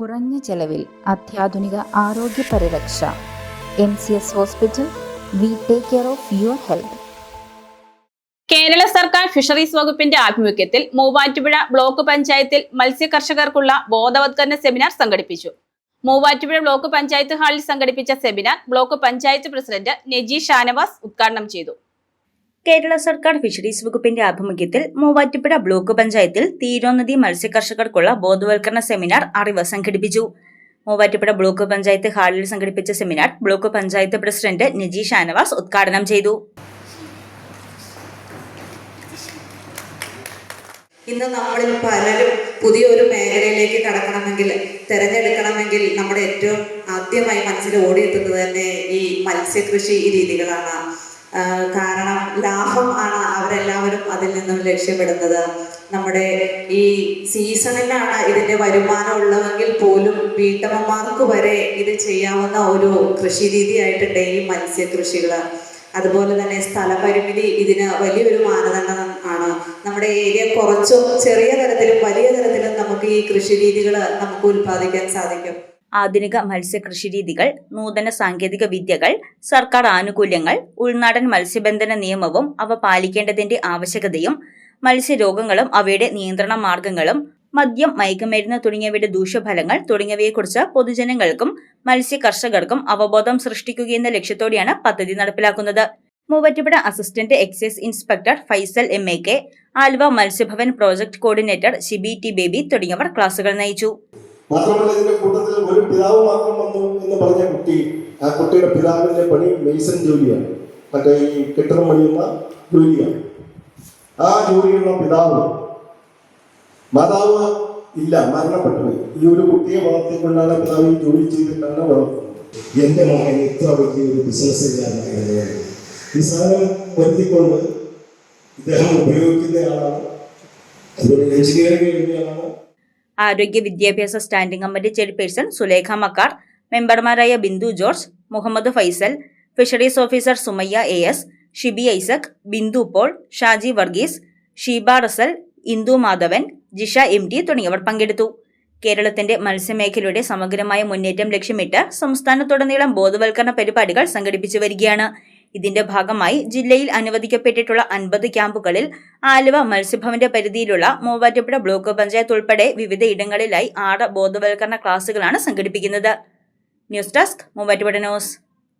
കുറഞ്ഞ ചെലവിൽ അത്യാധുനിക ആരോഗ്യ പരിരക്ഷ. M C S hospital we take care of your health. Kerala സർക്കാർ ഫിഷറീസ് വകുപ്പിന്റെ ആഭിമുഖ്യത്തിൽ മൂവാറ്റുപുഴ ബ്ലോക്ക് പഞ്ചായത്തിൽ മത്സ്യകർഷകർക്കുള്ള ബോധവത്കരണ സെമിനാർ സംഘടിപ്പിച്ചു. മൂവാറ്റുപുഴ ബ്ലോക്ക് പഞ്ചായത്ത് ഹാളിൽ സംഘടിപ്പിച്ച seminar block panchayat president Neji Shanavas ഉദ്ഘാടനം ചെയ്തു. കേരള സർക്കാർ ഫിഷറീസ് വകുപ്പിന്റെ ആഭിമുഖ്യത്തിൽ മൂവാറ്റുപുഴ ബ്ലോക്ക് പഞ്ചായത്തിൽ തീരോനദി മത്സ്യകർഷകർക്കുള്ള ബോധവൽക്കരണ സെമിനാർ അറിവ് സംഘടിപ്പിച്ചു. മൂവാറ്റുപുഴ ബ്ലോക്ക് പഞ്ചായത്ത് ഹാളിൽ സംഘടിപ്പിച്ച seminar block panchayat president Niji Shanavas ഉദ്ഘാടനം ചെയ്തു. ഇന്ന് നമ്മളിൽ പലരും പുതിയൊരു മേഖലയിലേക്ക് കടക്കണമെങ്കിൽ തിരഞ്ഞെടുക്കണമെങ്കിൽ നമ്മുടെ ഏറ്റവും ആദ്യമായി മനസ്സിൽ ഓടിയെത്തുന്നത് തന്നെ ഈ മത്സ്യകൃഷി രീതികളാണ്. കാരണം ലാഭം ആണ് അവരെല്ലാവരും അതിൽ നിന്നും ലക്ഷ്യമിടുന്നത്. നമ്മുടെ ഈ സീസണിലാണ് ഇതിന്റെ വരുമാനം ഉള്ളതെങ്കിൽ പോലും വീട്ടമ്മമാർക്ക് വരെ ഇത് ചെയ്യാവുന്ന ഒരു കൃഷി രീതിയായിട്ടുണ്ട് ഈ മത്സ്യകൃഷികൾ അതുപോലെ തന്നെ സ്ഥലപരിമിതി ഇതിന് വലിയൊരു മാനദണ്ഡം ആണ്. നമ്മുടെ ഏരിയ കുറച്ചും ചെറിയ തരത്തിലും വലിയ തരത്തിലും നമുക്ക് ഈ കൃഷി രീതികൾ നമുക്ക് ഉൽപ്പാദിക്കാൻ സാധിക്കും. ആധുനിക മത്സ്യകൃഷി രീതികൾ നൂതന സാങ്കേതിക വിദ്യകൾ സർക്കാർ ആനുകൂല്യങ്ങൾ ഉൾനാടൻ മത്സ്യബന്ധന നിയമവും അവ പാലിക്കേണ്ടതിന്റെ ആവശ്യകതയും മത്സ്യരോഗങ്ങളും അവയുടെ നിയന്ത്രണ മാർഗങ്ങളും മദ്യം മയക്കുമരുന്ന് തുടങ്ങിയവയുടെ ദൂഷ്യഫലങ്ങൾ തുടങ്ങിയവയെക്കുറിച്ച് പൊതുജനങ്ങൾക്കും മത്സ്യ കർഷകർക്കും അവബോധം സൃഷ്ടിക്കുകയെന്ന ലക്ഷ്യത്തോടെയാണ് പദ്ധതി നടപ്പിലാക്കുന്നത്. Muvattupuzha assistant excise inspector Faisal M A K Aluva മത്സ്യഭവൻ project coordinator Shibi T Baby തുടങ്ങിയവർ ക്ലാസുകൾ നയിച്ചു. മാത്രമല്ല ഇതിന്റെ കൂട്ടത്തിൽ ഒരു പിതാവ് മാത്രം വന്നു എന്ന് പറഞ്ഞ കുട്ടി ആ കുട്ടിയുടെ പിതാവിന്റെ പണി മെയ്സൺ ജോലിയാണ്. മറ്റേ ഈ കെട്ടിടം പണിയുന്ന ജോലിയാണ്. ആ ജോലിയുള്ള പിതാവ് മാതാവ് ഇല്ല മരണപ്പെട്ടു ഈ ഒരു കുട്ടിയെ വളർത്തിക്കൊണ്ടാണ് പിതാവ് ഈ ജോലി ചെയ്തിട്ടാണ് വളർത്തുന്നത് എന്റെ മകൻ ഇത്ര വലിയ ഒരു ബിസിനസ്സുകാരനായിരുന്നു ഈ സാധനം വരുത്തിക്കൊണ്ട് ഇദ്ദേഹം ഉപയോഗിക്കുന്നയാളാണ് അതൊരു എഞ്ചിനീയറിംഗ് കഴിഞ്ഞയാളാണ് ആരോഗ്യ വിദ്യാഭ്യാസ standing committee chairperson Sulekha Makkar മെമ്പർമാരായ Bindu George Muhammad Faisal fisheries officer Sumayya A S Shibi Isaac Bindu Paul Shaji Varghese Sheeba Russel Indu Madhavan Jisha M T തുടങ്ങിയവർ പങ്കെടുത്തു. കേരളത്തിന്റെ മത്സ്യമേഖലയുടെ സമഗ്രമായ മുന്നേറ്റം ലക്ഷ്യമിട്ട് സംസ്ഥാനത്തുടനീളം ബോധവൽക്കരണ പരിപാടികൾ സംഘടിപ്പിച്ചു വരികയാണ്. ഇതിന്റെ ഭാഗമായി ജില്ലയിൽ അനുവദിക്കപ്പെട്ടിട്ടുള്ള അൻപത് ക്യാമ്പുകളിൽ ആലുവ മത്സ്യഭവന്റെ പരിധിയിലുള്ള മൂവാറ്റുപുഴ ബ്ലോക്ക് പഞ്ചായത്ത് ഉൾപ്പെടെ വിവിധ ഇടങ്ങളിലായി ആറ് ബോധവൽക്കരണ ക്ലാസുകളാണ് സംഘടിപ്പിക്കുന്നത്. News desk Muvattupuzha news.